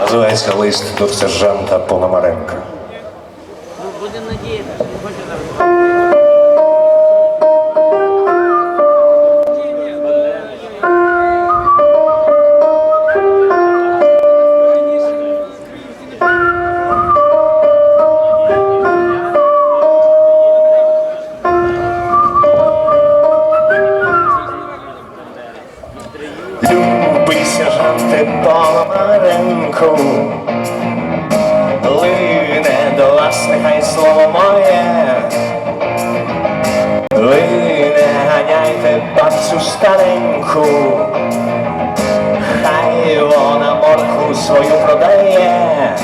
Називається лист до сержанта Пономаренка. Будемо надіятися, що Любий сержанте лине до вас нехай слово моє. Ви не ганяйте бабцю стареньку, хай вона морку свою продає.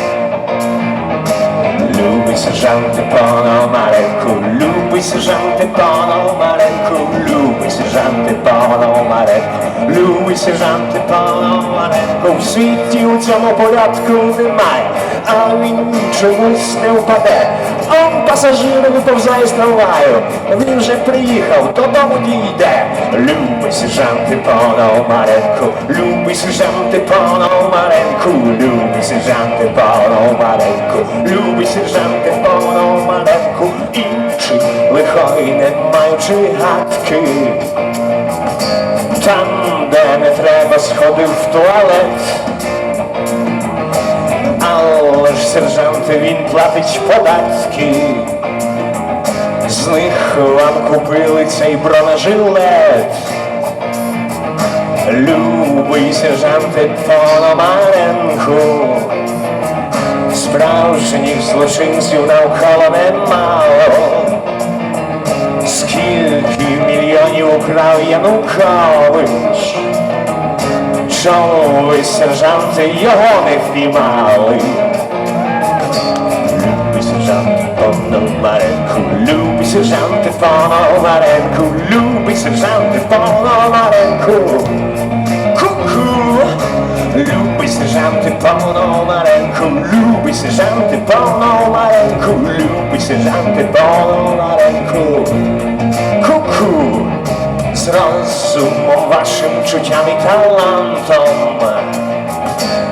Любий сержанте Пономаренку, любий сержанте Пономаренку, любий сержанте Пономаренку, любий сержанте Пономаренку, в світі у цьому порядку немає, а він чомусь не впаде. Он пасажир виповзає з трамваю, він вже приїхав, додому дійде. Любий сержанте Пономаренку, любий сержанте Пономаренку, любий сержанте Пономаренку, любий сержанте Пономаренку, інший лихой не маючи гадки. Там, де не треба, сходив в туалет. Але ж сержанте він платить податки. З них вам купили цей бронежилет. Любий сержанте Пономаренко, справжніх злочинців навколо немало. Мільйонів украв Янукович, чому ви, сержанти, його не впіймали? Любий сержант Пономаренко, любий сержант Пономаренко, любий сержант Пономаренко. Ку-ку, любий сержант Пономаренко, любий сержант Пономаренко, любий сержант Пономаренко. Ку-ку, zrozumowasz uczuciami talentom.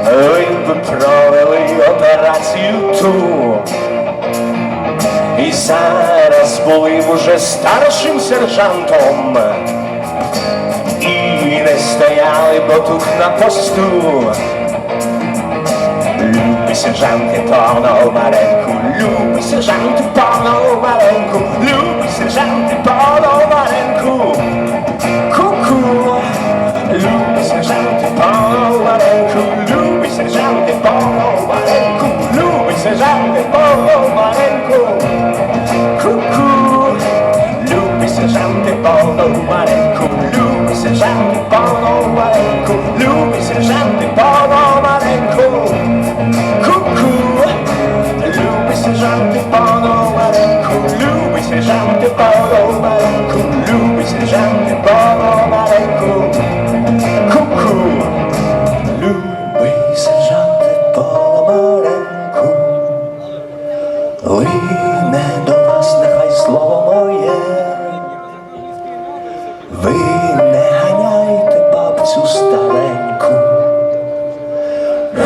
Ryby proweli operację tu. I zaraz byłem że starszym serżantom I nie stojali botów na postu. Lubi serżanty tonął barenki сержанти Пономаренку,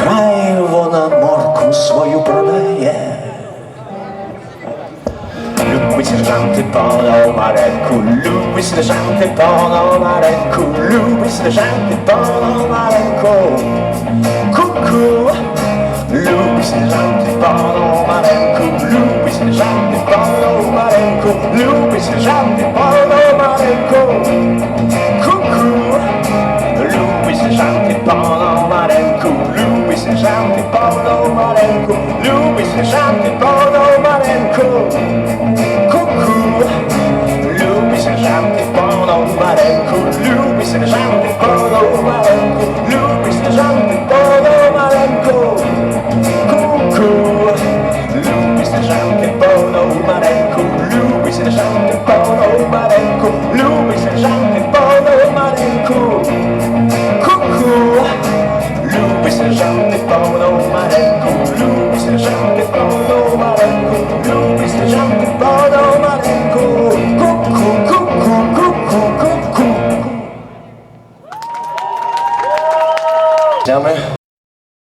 хай вона морку свою продає. Любий сержанти Пономаренку, любий сержанти Пономаренку, любий сержанти Пономаренку. Ку-ку, любий сержанти Пономаренку, любий сержанти Пономаренку, любий сержанти Пономаренку. Ку-ку, любий сержанти Пономаренку, любий сержанти Пономаренку, любий сержанти